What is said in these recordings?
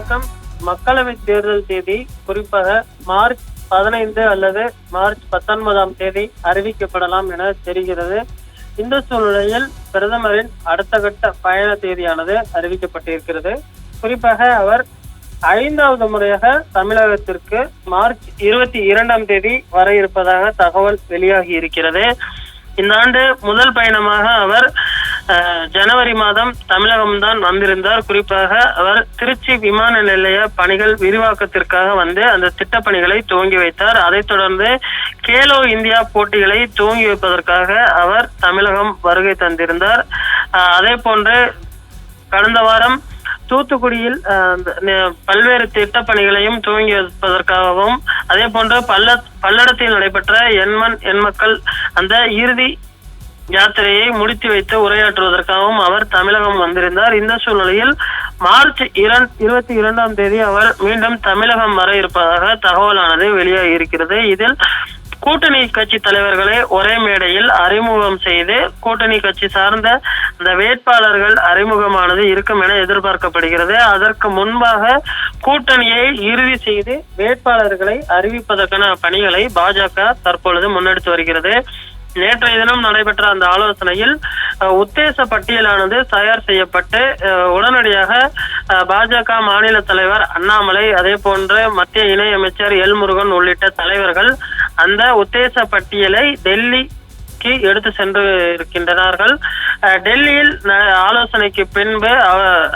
வணக்கம். மக்களவை தேர்தல் தேதி குறிப்பாக மார்ச் பதினைந்து அல்லது மார்ச் பத்தொன்பதாம் தேதி அறிவிக்கப்படலாம் என தெரிகிறது. இந்த சூழ்நிலையில் பிரதமரின் அடுத்த கட்ட பயண தேதியானது அறிவிக்கப்பட்டிருக்கிறது. குறிப்பாக அவர் ஐந்தாவது முறையாக தமிழகத்திற்கு மார்ச் இருபத்தி இரண்டாம் தேதி வர இருப்பதாக தகவல் வெளியாகி இருக்கிறது. இந்த ஆண்டு முதல் பயணமாக அவர் ஜனவரி மாதம் தமிழகம்தான் வந்திருந்தார். குறிப்பாக அவர் திருச்சி விமான நிலைய பணிகள் விரிவாக்கத்திற்காக வந்து அந்த திட்டப்பணிகளை துவங்கி வைத்தார். அதைத் தொடர்ந்து கேலோ இந்தியா போட்டிகளை துவங்கி வைப்பதற்காக அவர் தமிழகம் வருகை தந்திருந்தார். அதே போன்று கடந்த வாரம் தூத்துக்குடியில் அந்த பல்வேறு திட்டப்பணிகளையும் துவங்கி வைப்பதற்காகவும் அதே போன்று பல்ல பல்லடத்தில் நடைபெற்ற எண்மண் எண்மக்கள் அந்த இறுதி யாத்திரையை முடித்து வைத்து உரையாற்றுவதற்காகவும் அவர் தமிழகம் வந்திருந்தார். இந்த சூழ்நிலையில் மார்ச் இரண் இருபத்தி இரண்டாம் தேதி அவர் மீண்டும் தமிழகம் வர இருப்பதாக தகவலானது வெளியாகி இருக்கிறது. இதில் கூட்டணி கட்சி தலைவர்களை ஒரே மேடையில் அறிமுகம் செய்து கூட்டணி கட்சி சார்ந்த அந்த வேட்பாளர்கள் அறிமுகமானது இருக்கும் என எதிர்பார்க்கப்படுகிறது. அதற்கு முன்பாக கூட்டணியை இறுதி செய்து வேட்பாளர்களை அறிவிப்பதற்கான பணிகளை பாஜக தற்பொழுது முன்னெடுத்து வருகிறது. நேற்றைய தினம் நடைபெற்ற அந்த ஆலோசனையில் அஹ், உத்தேச பட்டியலானது தயார் செய்யப்பட்டு உடனடியாக அஹ், பாஜக மாநில தலைவர் அண்ணாமலை அதே போன்ற மத்திய இணையமைச்சர் எல் முருகன் உள்ளிட்ட தலைவர்கள் அந்த உத்தேச பட்டியலை டெல்லிக்கு எடுத்து சென்று இருக்கின்றனார்கள். அஹ், டெல்லியில் ஆலோசனைக்கு பின்பு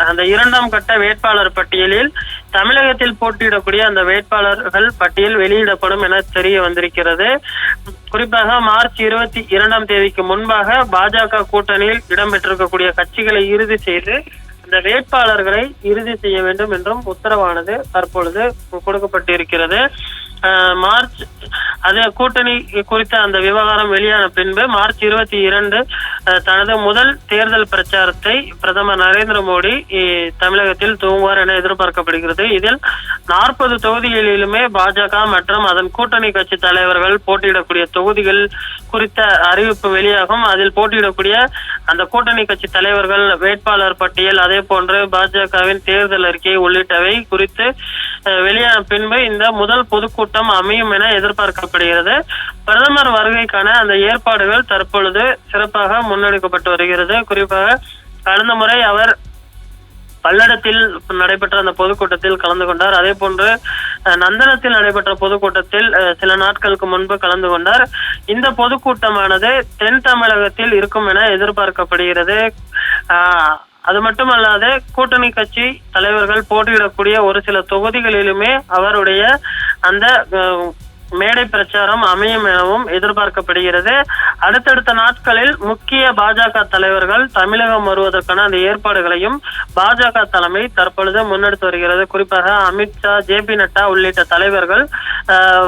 அந்த இரண்டாம் கட்ட வேட்பாளர் பட்டியலில் தமிழகத்தில் போட்டியிடக்கூடிய அந்த வேட்பாளர்கள் பட்டியல் வெளியிடப்படும் என தெரிய வந்திருக்கிறது. குறிப்பாக மார்ச் இருபத்தி இரண்டாம் தேதிக்கு முன்பாக பாஜக கூட்டணியில் இடம்பெற்றிருக்கக்கூடிய கட்சிகளை இறுதி செய்து அந்த வேட்பாளர்களை இறுதி செய்ய வேண்டும் என்றும் உத்தரவானது தற்பொழுது கொடுக்கப்பட்டிருக்கிறது. மார்ச் அது கூட்டணி குறித்த அந்த விவகாரம் வெளியான பின்பு மார்ச் இருபத்தி இரண்டு தனது முதல் தேர்தல் பிரச்சாரத்தை பிரதமர் நரேந்திர மோடி தமிழகத்தில் துவங்குவார் என எதிர்பார்க்கப்படுகிறது. இதில் நாற்பது தொகுதிகளிலுமே பாஜக மற்றும் அதன் கூட்டணி கட்சி தலைவர்கள் போட்டியிடக்கூடிய தொகுதிகள் குறித்த அறிவிப்பு வெளியாகும். அதில் போட்டியிடக்கூடிய அந்த கூட்டணி கட்சி தலைவர்கள் வேட்பாளர் பட்டியல் அதே போன்று பாஜகவின் தேர்தல் அறிக்கை உள்ளிட்டவை குறித்து அஹ், வெளியான பின்பு இந்த முதல் பொதுக்கூட்டம் அமையும் என எதிர்பார்க்கப்படுகிறது. பிரதமர் வருகைக்கான அந்த ஏற்பாடுகள் தற்பொழுது சிறப்பாக முன்னெடுக்கப்பட்டு வருகிறது. குறிப்பாக கடந்த முறை அவர் பல்லடத்தில் நடைபெற்ற அந்த பொதுக்கூட்டத்தில் கலந்து கொண்டார். அதே போன்று நந்தனத்தில் நடைபெற்ற பொதுக்கூட்டத்தில் சில நாட்களுக்கு முன்பு கலந்து கொண்டார். இந்த பொதுக்கூட்டமானது தென் தமிழகத்தில் இருக்கும் என எதிர்பார்க்கப்படுகிறது. ஆஹ், அது மட்டுமல்லாது கூட்டணி கட்சி தலைவர்கள் போட்டியிடக்கூடிய ஒரு சில தொகுதிகளிலுமே அவருடைய அந்த மேடை பிரச்சாரம் அமையும் எனவும் எதிர்பார்க்கப்படுகிறது. அடுத்தடுத்த நாட்களில் முக்கிய பாஜக தலைவர்கள் தமிழகம் வருவதற்கான அந்த ஏற்பாடுகளையும் பாஜக தலைமை தற்பொழுது முன்னெடுத்து வருகிறது. குறிப்பாக அமித்ஷா ஜே பி நட்டா உள்ளிட்ட தலைவர்கள்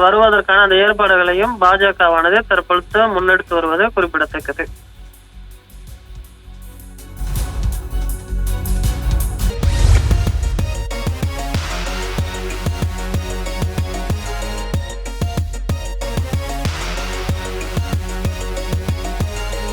வருவதற்கான அந்த ஏற்பாடுகளையும் பாஜகவானது தற்பொழுது முன்னெடுத்து வருவது குறிப்பிடத்தக்கது.